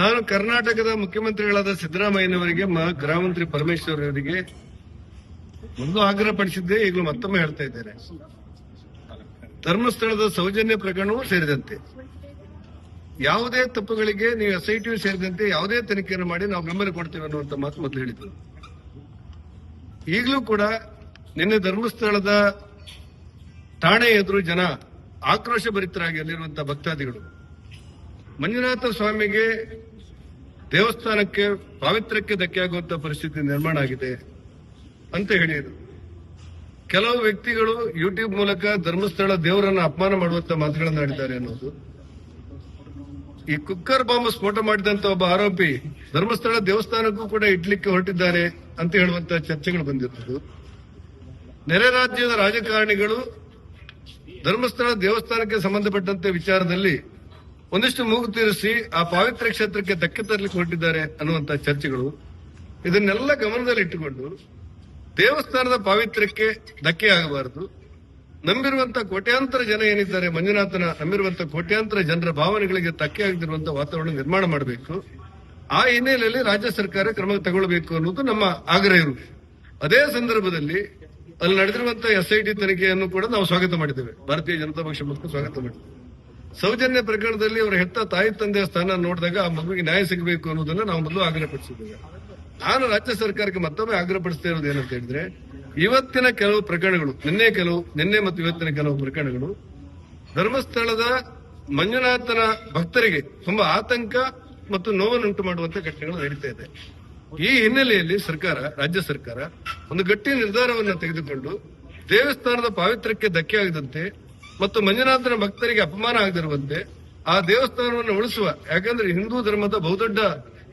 ನಾನು ಕರ್ನಾಟಕದ ಮುಖ್ಯಮಂತ್ರಿಗಳಾದ ಸಿದ್ದರಾಮಯ್ಯನವರಿಗೆ ಗೃಹ ಮಂತ್ರಿ ಪರಮೇಶ್ವರ್ ಅವರಿಗೆ ಒಂದು ಆಗ್ರಹ ಪಡಿಸಿದ್ದೆ, ಈಗಲೂ ಮತ್ತೊಮ್ಮೆ ಹೇಳ್ತಾ ಇದ್ದೇನೆ. ಧರ್ಮಸ್ಥಳದ ಸೌಜನ್ಯ ಪ್ರಕರಣವೂ ಸೇರಿದಂತೆ. ಯಾವುದೇ ತಪ್ಪುಗಳಿಗೆ ನೀವು ಎಸ್ಐಟಿ ಸೇರಿದಂತೆ ಯಾವುದೇ ತನಿಖೆಯನ್ನು ಮಾಡಿ ನಾವು ಬೆಂಬಲ ಕೊಡ್ತೇವೆ ಅನ್ನುವಂತ ಮಾತು ಮೊದಲು ಹೇಳಿದ್ರು ಈಗಲೂ ಕೂಡ ನಿನ್ನೆ ಧರ್ಮಸ್ಥಳದ ಠಾಣೆ ಎದುರು ಜನ ಆಕ್ರೋಶ ಭರಿತರಾಗಿ ಅಲ್ಲಿರುವಂತಹ ಭಕ್ತಾದಿಗಳು. ಮಂಜುನಾಥ ಸ್ವಾಮಿಗೆ ದೇವಸ್ಥಾನಕ್ಕೆ, ಪಾವಿತ್ರ್ಯಕ್ಕೆ ಧಕ್ಕೆ ಆಗುವಂತ ಪರಿಸ್ಥಿತಿ ನಿರ್ಮಾಣ ಆಗಿದೆ ಅಂತ ಹೇಳಿದರು ಕೆಲವು ವ್ಯಕ್ತಿಗಳು ಯೂಟ್ಯೂಬ್ ಮೂಲಕ ಧರ್ಮಸ್ಥಳ ದೇವರನ್ನ ಅಪಮಾನ ಮಾಡುವಂತ ಮಾತುಗಳನ್ನು ಆಡಿದ್ದಾರೆ ಅನ್ನೋದು. ಈ ಕುಕ್ಕರ್ ಬಾಂಬ್ ಸ್ಫೋಟ ಮಾಡಿದಂತ ಒಬ್ಬ ಆರೋಪಿ ಧರ್ಮಸ್ಥಳ ದೇವಸ್ಥಾನಕ್ಕೂ ಕೂಡ ಇಡ್ಲಿಕ್ಕೆ ಹೊರಟಿದ್ದಾರೆ ಅಂತ ಹೇಳುವಂತ ಚರ್ಚೆಗಳು ಬಂದಿರುವುದು ನೆರೆ ರಾಜ್ಯದ ರಾಜಕಾರಣಿಗಳು ಧರ್ಮಸ್ಥಳ ದೇವಸ್ಥಾನಕ್ಕೆ ಸಂಬಂಧಪಟ್ಟಂತೆ ವಿಚಾರದಲ್ಲಿ ಒಂದಿಷ್ಟು ಮೂಗು ತೀರಿಸಿ ಆ ಪಾವಿತ್ರ್ಯ ಕ್ಷೇತ್ರಕ್ಕೆ ಧಕ್ಕೆ ತರಲಿಕ್ಕೆ ಹೊರಟಿದ್ದಾರೆ ಅನ್ನುವಂತ ಚರ್ಚೆಗಳು ಇದನ್ನೆಲ್ಲ ಗಮನದಲ್ಲಿಟ್ಟುಕೊಂಡು ದೇವಸ್ಥಾನದ ಪಾವಿತ್ರ್ಯಕ್ಕೆ ಧಕ್ಕೆ ಆಗಬಾರದು. ನಂಬಿರುವಂತ ಕೋಟ್ಯಾಂತರ ಜನ ಏನಿದ್ದಾರೆ, ಮಂಜುನಾಥನ ನಂಬಿರುವಂತ ಕೋಟ್ಯಾಂತರ ಜನರ ಭಾವನೆಗಳಿಗೆ ಧಕ್ಕೆ ಆಗದಿರುವಂತ ವಾತಾವರಣ ನಿರ್ಮಾಣ ಮಾಡಬೇಕು. ಆ ಹಿನ್ನೆಲೆಯಲ್ಲಿ ರಾಜ್ಯ ಸರ್ಕಾರ ಕ್ರಮ ತಗೊಳ್ಬೇಕು ಅನ್ನೋದು ನಮ್ಮ ಆಗ್ರಹ ಇರು ಅದೇ ಸಂದರ್ಭದಲ್ಲಿ ಅಲ್ಲಿ ನಡೆದಿರುವಂತಹ ಎಸ್ಐಟಿ ತನಿಖೆಯನ್ನು ಕೂಡ ನಾವು ಸ್ವಾಗತ ಮಾಡಿದ್ದೇವೆ. ಭಾರತೀಯ ಜನತಾ ಪಕ್ಷ ಸ್ವಾಗತ ಮಾಡಿದ್ದೇವೆ. ಸೌಜನ್ಯ ಪ್ರಕರಣದಲ್ಲಿ ಅವರ ಹೆತ್ತ ತಾಯಿ ತಂದೆಯ ಸ್ಥಾನ ನೋಡಿದಾಗ ಆ ಮಗುವಿಗೆ ನ್ಯಾಯ ಸಿಗಬೇಕು ಅನ್ನೋದನ್ನ ನಾವು ಮೊದಲು ಆಗ್ರಹಪಡಿಸಿದ್ದೇವೆ. ನಾನು ರಾಜ್ಯ ಸರ್ಕಾರಕ್ಕೆ ಮತ್ತೊಮ್ಮೆ ಆಗ್ರಹಪಡಿಸ್ತಾ ಇರೋದು ಏನಂತ ಹೇಳಿದ್ರೆ, ಇವತ್ತಿನ ಕೆಲವು ಪ್ರಕರಣಗಳು, ನಿನ್ನೆ ಕೆಲವು, ನಿನ್ನೆ ಮತ್ತು ಇವತ್ತಿನ ಕೆಲವು ಪ್ರಕರಣಗಳು, ಧರ್ಮಸ್ಥಳದ ಮಂಜುನಾಥನ ಭಕ್ತರಿಗೆ ತುಂಬಾ ಆತಂಕ ಮತ್ತು ನೋವನ್ನುಂಟು ಮಾಡುವಂತ ಘಟನೆಗಳು ನಡೀತಾ ಇದೆ. ಈ ಹಿನ್ನೆಲೆಯಲ್ಲಿ ಸರ್ಕಾರ, ರಾಜ್ಯ ಸರ್ಕಾರ ಒಂದು ಗಟ್ಟಿ ನಿರ್ಧಾರವನ್ನು ತೆಗೆದುಕೊಂಡು ದೇವಸ್ಥಾನದ ಪಾವಿತ್ರ್ಯಕ್ಕೆ ಧಕ್ಕೆ ಆಗದಂತೆ ಮತ್ತು ಮಂಜುನಾಥನ ಭಕ್ತರಿಗೆ ಅಪಮಾನ ಆಗದಿರುವಂತೆ ಆ ದೇವಸ್ಥಾನವನ್ನು ಉಳಿಸುವ, ಯಾಕಂದ್ರೆ ಹಿಂದೂ ಧರ್ಮದ ಬಹುದೊಡ್ಡ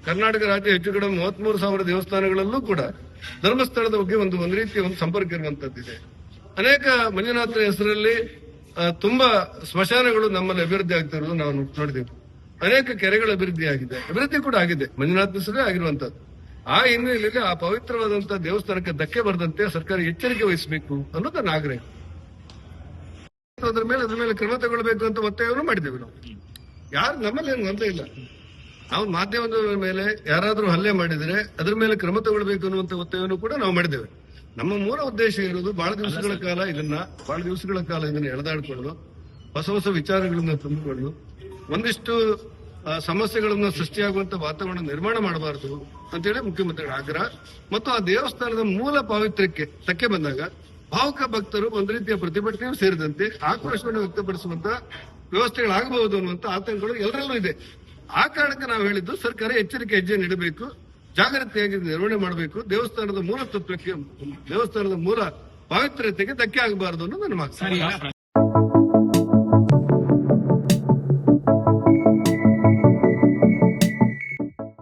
ಕರ್ನಾಟಕ ರಾಜ್ಯ ಹೆಚ್ಚು ಕಡಿಮೆ ಮೂವತ್ಮೂರು ಸಾವಿರ ದೇವಸ್ಥಾನಗಳಲ್ಲೂ ಕೂಡ ಧರ್ಮಸ್ಥಳದ ಬಗ್ಗೆ ಒಂದು ಒಂದು ರೀತಿಯ ಒಂದು ಸಂಪರ್ಕ ಇರುವಂತದ್ದಿದೆ. ಅನೇಕ ಮಂಜುನಾಥನ ಹೆಸರಲ್ಲಿ ತುಂಬಾ ಸ್ಮಶಾನಗಳು ನಮ್ಮಲ್ಲಿ ಅಭಿವೃದ್ಧಿ ಆಗ್ತಾ ಇರೋದು ನಾವು ನೋಡಿದೆವು. ಅನೇಕ ಕೆರೆಗಳ ಅಭಿವೃದ್ಧಿ ಆಗಿದೆ. ಅಭಿವೃದ್ಧಿ ಕೂಡ ಆಗಿದೆ. ಮಂಜುನಾಥ ಹೆಸರೇ ಆಗಿರುವಂತದ್ದು. ಆ ಹಿನ್ನೆಲೆಯಲ್ಲಿ ಆ ಪವಿತ್ರವಾದಂತಹ ದೇವಸ್ಥಾನಕ್ಕೆ ಧಕ್ಕೆ ಬರದಂತೆ ಸರ್ಕಾರ ಎಚ್ಚರಿಕೆ ವಹಿಸಬೇಕು ಅನ್ನೋದು ಆಗ್ರಹ. ಅದ್ರ ಮೇಲೆ ಅದ್ರ ಮೇಲೆ ಕ್ರಮ ತಗೊಳ್ಬೇಕು ಅಂತ ಒತ್ತಾಯವನ್ನು ಮಾಡಿದ್ದೇವೆ ನಾವು. ಯಾರು ನಮ್ಮಲ್ಲಿ ಏನು ಗೊಂದಲ ಇಲ್ಲ. ನಾವು ಮಾಧ್ಯಮದ ಮೇಲೆ ಯಾರಾದ್ರೂ ಹಲ್ಲೆ ಮಾಡಿದ್ರೆ ಅದ್ರ ಮೇಲೆ ಕ್ರಮ ತಗೊಳ್ಬೇಕು ಅನ್ನುವಂತ ಒತ್ತಾಯವನ್ನು ಕೂಡ ನಾವು ಮಾಡಿದ್ದೇವೆ. ನಮ್ಮ ಮೂಲ ಉದ್ದೇಶ ಇರುವುದು ಬಹಳ ದಿವಸಗಳ ಕಾಲ ಇದನ್ನ ಬಹಳ ದಿವಸಗಳ ಕಾಲ ಇದನ್ನ ಎಳೆದಾಡಿಕೊಂಡು ಹೊಸ ಹೊಸ ವಿಚಾರಗಳನ್ನ ತುಂಬಿಕೊಂಡು ಒಂದಿಷ್ಟು ಸಮಸ್ಯೆಗಳನ್ನ ಸೃಷ್ಟಿಯಾಗುವಂತ ವಾತಾವರಣ ನಿರ್ಮಾಣ ಮಾಡಬಾರದು ಅಂತೇಳಿ ಮುಖ್ಯಮಂತ್ರಿಗಳ ಆಗ್ರಹ. ಮತ್ತು ಆ ದೇವಸ್ಥಾನದ ಮೂಲ ಪಾವಿತ್ರ್ಯಕ್ಕೆ ತಕ್ಕೆ ಬಂದಾಗ ಭಾವುಕ ಭಕ್ತರು ಒಂದು ರೀತಿಯ ಪ್ರತಿಭಟನೆಯೂ ಸೇರಿದಂತೆ ಆಕ್ರೋಶವನ್ನು ವ್ಯಕ್ತಪಡಿಸುವಂತ ವ್ಯವಸ್ಥೆಗಳಾಗಬಹುದು ಅನ್ನುವಂತ ಆತಂಕಗಳು ಎಲ್ಲರಲ್ಲೂ ಇದೆ. ಆ ಕಾರಣಕ್ಕೆ ನಾವು ಹೇಳಿದ್ದು ಸರ್ಕಾರ ಎಚ್ಚರಿಕೆ ಹೆಜ್ಜೆ ನೀಡಬೇಕು ಜಾಗ್ರತೆಯಾಗಿ ನಿರ್ವಹಣೆ ಮಾಡಬೇಕು, ದೇವಸ್ಥಾನದ ಮೂಲ ತತ್ವಕ್ಕೆ, ದೇವಸ್ಥಾನದ ಮೂಲ ಪಾವಿತ್ರ್ಯತೆಗೆ ಧಕ್ಕೆ ಆಗಬಾರದು ಅನ್ನೋದು ನನ್ನ ಮಾತು